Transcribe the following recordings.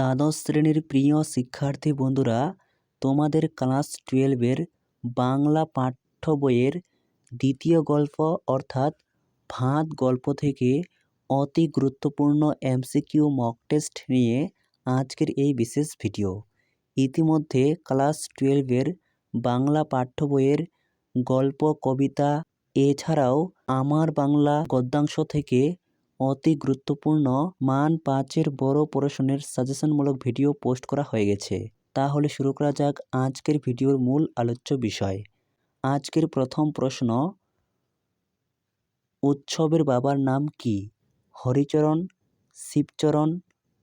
দ্বাদশ শ্রেণির প্রিয় শিক্ষার্থী বন্ধুরা, তোমাদের ক্লাস টুয়েলভের বাংলা পাঠ্য বইয়ের দ্বিতীয় গল্প অর্থাৎ ভাত গল্প থেকে অতি গুরুত্বপূর্ণ এমসিকিউ মক টেস্ট নিয়ে আজকের এই বিশেষ ভিডিও ইতিমধ্যে ক্লাস টুয়েলভের বাংলা পাঠ্য বইয়ের গল্প, কবিতা, এছাড়াও আমার বাংলা গদ্যাংশ থেকে অতি গুরুত্বপূর্ণ মান পাঁচের বড় পোর্শনের সাজেশনমূলক ভিডিও পোস্ট করা হয়ে গেছে। তাহলে শুরু করা যাক আজকের ভিডিওর মূল আলোচ্য বিষয়। আজকের প্রথম প্রশ্ন, উৎসবের বাবার নাম কি? হরিচরণ, শিবচরণ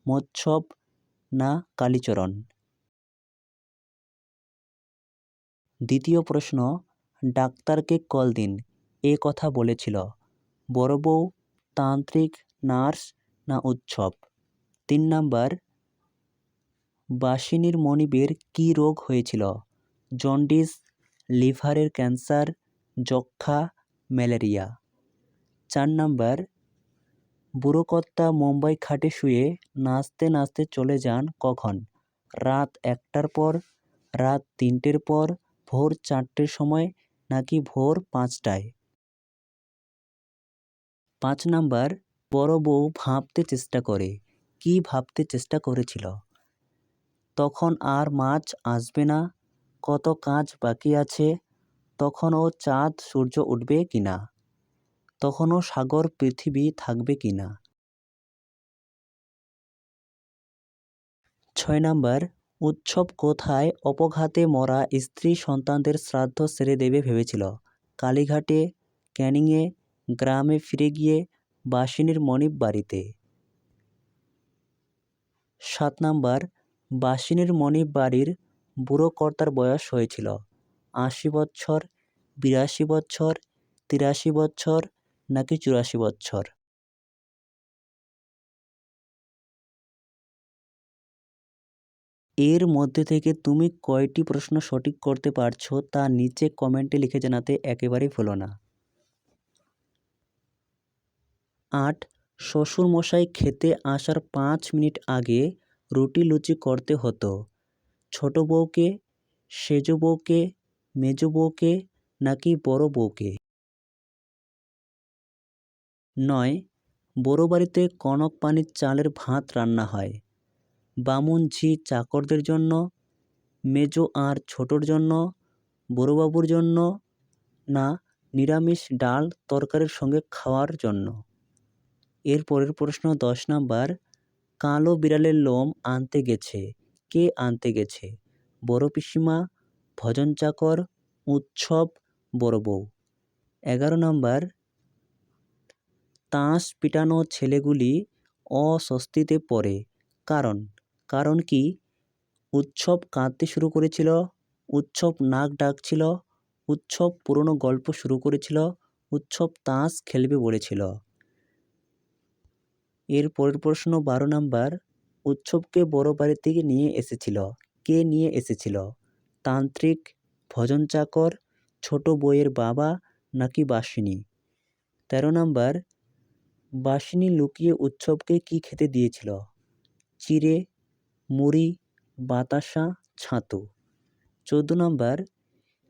মৎসব না কালীচরণ? দ্বিতীয় প্রশ্ন, ডাক্তারকে কল দিন এ কথা বলেছিল। বড় বউ তান্ত্রিক নার্স না উৎসব তিন নাম্বার বাসিনীর মনিবের কী রোগ হয়েছিল জন্ডিস লিভারের ক্যান্সার যক্ষা ম্যালেরিয়া চার নাম্বার বুড়োকর্তা মুম্বাই খাটে শুয়ে নাচতে নাচতে চলে যান কখন রাত একটার পর রাত তিনটের পর ভোর চারটের সময় নাকি ভোর পাঁচটায় পাঁচ নাম্বার, বড় বউ ভাবতে চেষ্টা করে। কি ভাবতে চেষ্টা করেছিল? তখন আর মাছ আসবে না। কত কাজ বাকি আছে। তখনও চাঁদ, সূর্য উঠবে কি না? তখনও সাগর, পৃথিবী থাকবে কি না? ছয় নাম্বার, উৎসব কোথায়? অপঘাতে মরা স্ত্রী সন্তানদের শ্রাদ্ধ সেরে দেবে ভেবেছিল। কালীঘাটে, ক্যানিংয়ে গ্রামে ফিরে গিয়ে বাসিনীর মনিব বাড়িতে। সাত নাম্বার, বাসিনীর মনিব বাড়ির বুড়ো কর্তার বয়স হয়েছিল। আশি বছর বিরাশি বছর তিরাশি বছর নাকি চুরাশি বছর এর মধ্যে থেকে তুমি কয়টি প্রশ্ন সঠিক করতে পারছ তা নিচে কমেন্টে লিখে জানাতে একেবারেই ভুলো না। আট, শ্বশুরমশাই খেতে আসার পাঁচ মিনিট আগে রুটি লুচি করতে হতো। ছোট বউকে, সেজ বউকে, মেজ বউকে নাকি বড় বউকে? নয়, বড় বাড়িতে কনক পানির চালের ভাত রান্না হয়। বামুন, ঝি চাকরদের জন্য, মেজো আর ছোটোর জন্য বড়োবাবুর জন্য না, নিরামিষ ডাল তরকারির সঙ্গে খাওয়ার জন্য। এর পরের প্রশ্ন দশ নাম্বার, কালো বিড়ালের লোম আনতে গেছে। কে আনতে গেছে? বড় পিসিমা, ভজন চাকর, উৎসব, বড় বউ। এগারো নাম্বার, তাঁস পিটানো ছেলেগুলি অস্বস্তিতে পড়ে। কারণ কারণ কি? উৎসব কাঁদতে শুরু করেছিল, উৎসব নাক ডাকছিল, উৎসব পুরনো গল্প শুরু করেছিল, উৎসব তাস খেলবে বলেছিল। এর পরের প্রশ্ন বারো নাম্বার, উৎসবকে বড় বাড়ি থেকে নিয়ে এসেছিল। কে নিয়ে এসেছিল? তান্ত্রিক ভজন চাকর ছোট বইয়ের বাবা নাকি বাসিনী? তেরো নাম্বার, বাসিনী লুকিয়ে উৎসবকে কি খেতে দিয়েছিল? চিড়ে, মুড়ি, বাতাসা, ছাতু। চোদ্দ নম্বর,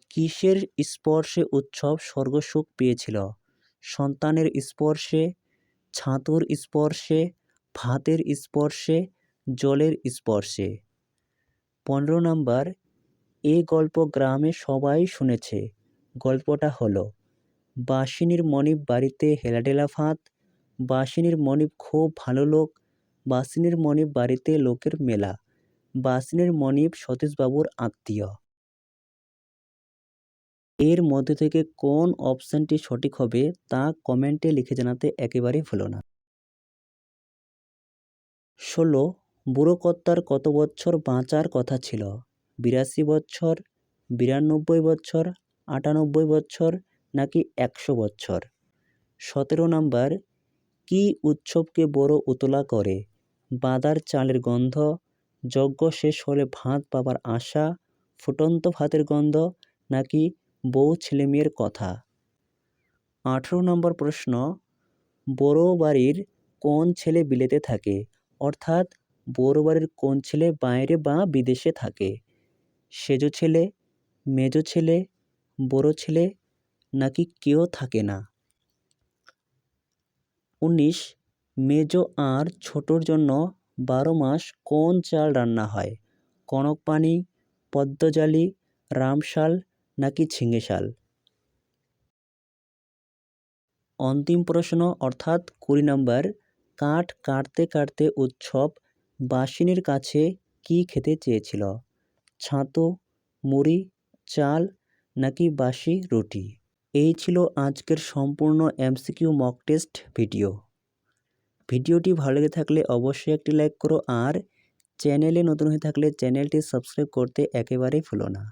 কিসের স্পর্শে উৎসব স্বর্গসুখ পেয়েছিল? সন্তানের স্পর্শে ছাতুর স্পর্শে, ভাতের স্পর্শে, জলের স্পর্শে। পনেরো নম্বর, এ গল্প গ্রামে সবাই শুনেছে। গল্পটা হলো, বাসিনীর মনিব বাড়িতে হেলাডেলা ভাত, বাসিনীর মনিব খুব ভালো লোক, বাসিনীর মনিব বাড়িতে লোকের মেলা, বাসিনীর মনিব সতীশবাবুর আত্মীয়। এর মধ্যে থেকে কোন অপশানটি সঠিক হবে তা কমেন্টে লিখে জানাতে একেবারেই ভুলো না। ষোলো, বুড়ো কর্তার কত বছর বাঁচার কথা ছিল? বিরাশি বছর, বিরানব্বই বছর, আটানব্বই বছর নাকি একশো বছর? সতেরো নাম্বার, কি উৎসবকে বড় উতলা করে? বাদার চালের গন্ধ, যজ্ঞ শেষ হলে ভাত পাবার আশা, ফুটন্ত ভাতের গন্ধ নাকি বউ ছেলেমেয়ের কথা। আঠেরো নম্বর প্রশ্ন, বড় বাড়ির কোন ছেলে বিলেতে থাকে? অর্থাৎ, বড় বাড়ির কোন ছেলে বাইরে বা বিদেশে থাকে? সেজো ছেলে, মেজো ছেলে, বড় ছেলে নাকি কেউ থাকে না? উনিশ, মেজো আর ছোটোর জন্য বারো মাস কোন চাল রান্না হয়? কনক পানি পদ্মজালি, রামশাল নাকি ঝিঙে শাল? অন্তিম প্রশ্ন অর্থাৎ কুড়ি নম্বর, কাঠ কাটতে কাটতে উৎসব বাসিনীর কাছে কি খেতে চেয়েছিল? ছাতো, মুড়ি, চাল নাকি বাসি রুটি? এই ছিল আজকের সম্পূর্ণ এমসিকিউ মক টেস্ট ভিডিও। ভিডিওটি ভালো লেগে থাকলে অবশ্যই একটি লাইক করো আর চ্যানেলে নতুন হয়ে থাকলে চ্যানেলটি সাবস্ক্রাইব করতে একেবারেই ভুলো না।